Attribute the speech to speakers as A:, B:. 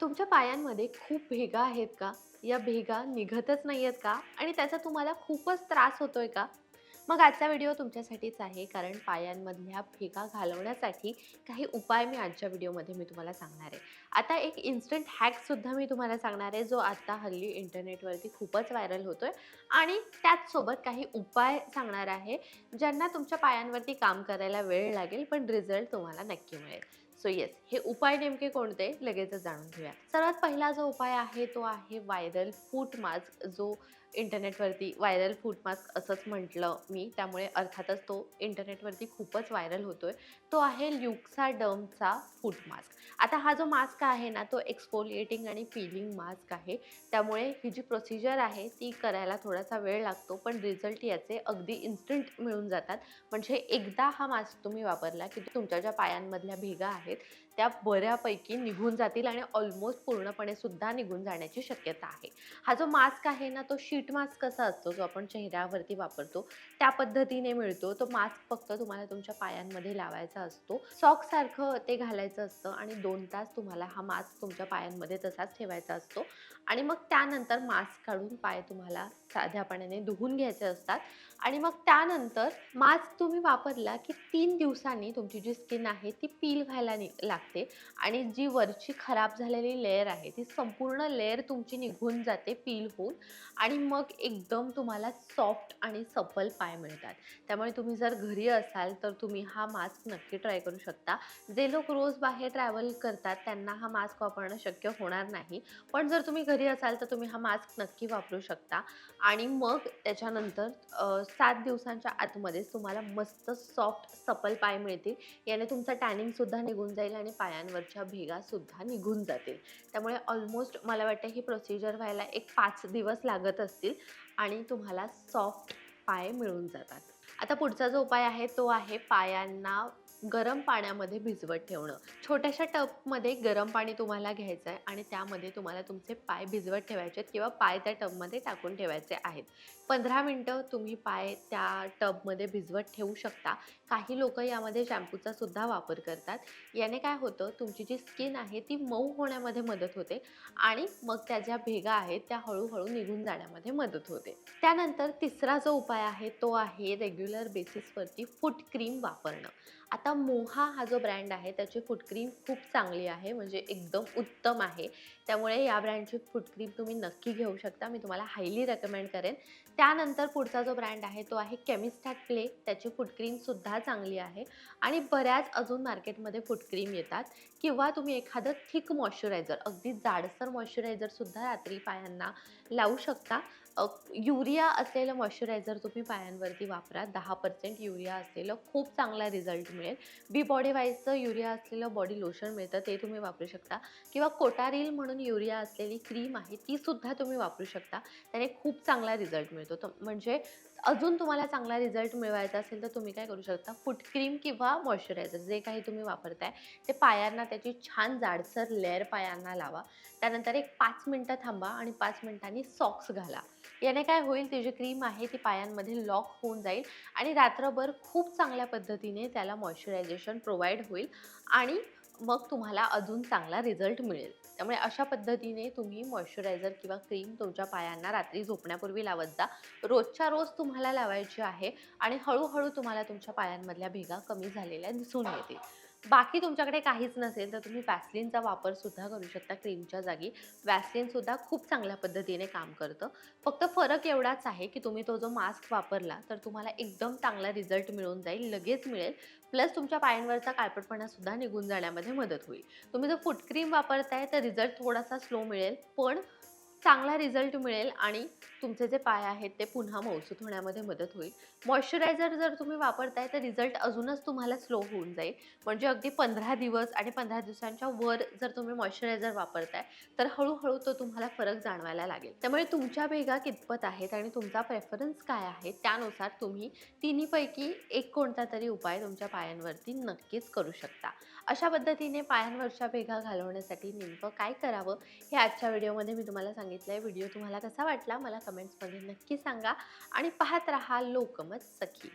A: तुमच्या पायांमध्ये खूप भेगा आहेत का? या भेगा निघतच नाही आहेत का? आणि त्याचा तुम्हाला खूपच त्रास होतोय का? मग आजचा व्हिडिओ तुमच्यासाठीच आहे कारण पायांमधल्या भेगा घालवण्यासाठी काही उपाय मी आजच्या व्हिडिओमध्ये मी तुम्हाला सांगणार आहे. आता एक इन्स्टंट हॅकसुद्धा मी तुम्हाला सांगणार आहे जो आता हल्ली इंटरनेटवरती खूपच व्हायरल होतो आहे आणि त्याचसोबत काही उपाय सांगणार आहे ज्यांना तुमच्या पायांवरती काम करायला वेळ लागेल पण रिझल्ट तुम्हाला नक्की मिळेल. सो येस हे उपाय नेमके कोणते? लगेचच जाणून घेऊया. सर्वात पहिला जो उपाय आहे तो आहे व्हायरल फूट मास्क जो इंटरनेटवरती व्हायरल फूड मास्क असंच म्हटलं मी. त्यामुळे अर्थातच तो इंटरनेटवरती खूपच व्हायरल होतो आहे तो आहे ल्युक्सा डमचा फूड मास्क. आता हा जो मास्क आहे ना तो एक्सफोलिएटिंग आणि फिलिंग मास्क आहे. त्यामुळे ही जी प्रोसिजर आहे ती करायला थोडासा वेळ लागतो पण रिझल्ट याचे अगदी इन्स्टंट मिळून जातात. म्हणजे एकदा हा मास्क तुम्ही वापरला की तुमच्या ज्या पायांमधल्या भेगा आहेत त्या बऱ्यापैकी निघून जातील आणि ऑलमोस्ट पूर्णपणे सुद्धा निघून जाण्याची शक्यता आहे. हा जो मास्क आहे ना तो शीट मास्क कसा असतो जो आपण चेहऱ्यावरती वापरतो त्या पद्धतीने मिळतो. तो मास्क फक्त तुम्हाला तुमच्या पायांमध्ये लावायचा असतो. सॉक्ससारखं ते घालायचं असतं आणि दोन तास तुम्हाला हा मास्क तुमच्या पायांमध्ये तसाच ठेवायचा असतो. आणि मग त्यानंतर मास्क काढून पाय तुम्हाला साध्या पाण्याने धुवून घ्यायचे असतात. आणि मग त्यानंतर मास्क तुम्ही वापरला की तीन दिवसांनी तुमची जी स्किन आहे ती पील व्हायला नि लागते आणि जी वरची खराब झालेली लेअर आहे ती संपूर्ण लेअर तुमची निघून जाते पील होऊन. आणि मग एकदम तुम्हाला सॉफ्ट आणि सफल पाय मिळतात. त्यामुळे तुम्ही जर घरी असाल तर तुम्ही हा मास्क नक्की ट्राय करू शकता. जे लोक रोज बाहेर ट्रॅव्हल करतात त्यांना हा मास्क वापरणं शक्य होणार नाही. पण जर तुम्ही घरी असाल तर तुम्ही हा मास्क नक्की वापरू शकता. आणि मग त्याच्यानंतर सात दिवसांच्या आतमध्येच तुम्हाला मस्त सॉफ्ट सपल पाय मिळतील. याने तुमचं टॅनिंगसुद्धा निघून जाईल आणि पायांवरच्या भेगासुद्धा निघून जातील. त्यामुळे ऑलमोस्ट मला वाटतं ही प्रोसिजर व्हायला एक पाच दिवस लागत असतील आणि तुम्हाला सॉफ्ट पाय मिळून जातात. आता पुढचा जो उपाय आहे तो आहे पायांना गरम पाण्यामध्ये भिजवत ठेवणं. छोट्याशा टबमध्ये गरम पाणी तुम्हाला घ्यायचं आहे आणि त्यामध्ये तुम्हाला तुमचे पाय भिजवत ठेवायचे आहेत किंवा पाय त्या टबमध्ये टाकून ठेवायचे आहेत. पंधरा मिनटं तुम्ही पाय त्या टबमध्ये भिजवत ठेवू शकता. काही लोक यामध्ये शॅम्पूचा सुद्धा वापर करतात. याने काय होतं तुमची जी स्किन आहे ती मऊ होण्यामध्ये मदत होते आणि मग त्या ज्या भेगा आहेत त्या हळूहळू निघून जाण्यामध्ये मदत होते. त्यानंतर तिसरा जो उपाय आहे तो आहे रेग्युलर बेसिसवरती फूट क्रीम वापरणं. आता मोहा हा जो ब्रँड आहे त्याची फुटक्रीम खूप चांगली आहे म्हणजे एकदम उत्तम आहे. त्यामुळे या ब्रँडची फुटक्रीम तुम्ही नक्की घेऊ शकता. मी तुम्हाला हायली रेकमेंड करेन. त्यानंतर पुढचा जो ब्रँड आहे तो आहे केमिस्टॅट प्ले त्याची फुटक्रीमसुद्धा चांगली आहे. आणि बऱ्याच अजून मार्केटमध्ये फुटक्रीम येतात. किंवा तुम्ही एखादं थिक मॉइश्चरायझर अगदी जाडसर मॉइश्चरायझरसुद्धा रात्री पायांना लावू शकता. युरिया असलेलं मॉइश्चरायझर तुम्ही पायांवरती वापरा. दहा पर्सेंट युरिया असलेलं खूप चांगला रिझल्ट मिळेल. बी बॉडी वाईजचं युरिया असलेलं बॉडी लोशन मिळतं ते तुम्ही वापरू शकता. किंवा कोटारील म्हणून युरिया असलेली क्रीम आहे तीसुद्धा तुम्ही वापरू शकता. त्याने खूप चांगला रिझल्ट मिळतो. तर म्हणजे अजून तुम्हाला चांगला रिझल्ट मिळवायचा असेल तर तुम्ही काय करू शकता? फूट क्रीम किंवा मॉइश्चरायझर जे काही तुम्ही वापरताय ते पायांना त्याची छान जाडसर लेअर पायांना लावा. त्यानंतर एक पाच मिनटं थांबा आणि पाच मिनिटांनी सॉक्स घाला. याने काय होईल ती जी क्रीम आहे ती पायांमध्ये लॉक होऊन जाईल आणि रात्रभर खूप चांगल्या पद्धतीने त्याला मॉइश्चरायझेशन प्रोव्हाइड होईल आणि मग तुम्हाला अजून चांगला रिझल्ट मिळेल. त्यामुळे अशा पद्धतीने तुम्ही मॉइश्चरायझर किंवा क्रीम तुमच्या पायांना रात्री झोपण्यापूर्वी लावत जा. रोजच्या रोज तुम्हाला लावायची आहे आणि हळूहळू तुम्हाला तुमच्या पायांमधल्या भेगा कमी झालेल्या दिसून येतील. बाकी तुमच्याकडे काहीच नसेल तर तुम्ही वॅसलिनचा वापर सुद्धा करू शकता क्रीमच्या जागी. वॅसलिनसुद्धा खूप चांगल्या पद्धतीने काम करतं. फक्त फरक एवढाच आहे की तुम्ही तो जो मास्क वापरला तर तुम्हाला एकदम चांगला रिझल्ट मिळून जाईल लगेच मिळेल. प्लस तुमच्या पायांवरचा काळपटपणासुद्धा निघून जाण्यामध्ये मदत होईल. तुम्ही जर फुटक्रीम वापरताय तर रिझल्ट थोडासा स्लो मिळेल पण चांगला रिझल्ट मिळेल आणि तुमचे जे पाय आहेत ते पुन्हा मौसूत होण्यामध्ये मदत होईल. मॉइश्चरायझर जर तुम्ही वापरताय तर रिझल्ट अजूनच तुम्हाला स्लो होऊन जाईल. म्हणजे अगदी पंधरा दिवस आणि पंधरा दिवसांच्या वर जर तुम्ही मॉइश्चरायझर वापरताय तर हळूहळू तो तुम्हाला फरक जाणवायला लागेल. त्यामुळे तुमच्या भेगा कितपत आहेत आणि तुमचा प्रेफरन्स काय आहे त्यानुसार तुम्ही तिन्हीपैकी एक कोणता तरी उपाय तुमच्या पायांवरती नक्कीच करू शकता. अशा पद्धतीने पायांवरच्या भेगा घालवण्यासाठी नेमकं काय करावं हे आजच्या व्हिडिओमध्ये मी तुम्हाला सांगितलं आहे व्हिडिओ तुम्हाला कसा वाटला? मला कमेंट्समध्ये नक्की सांगा. आणि पाहत रहा लोकमत सखी.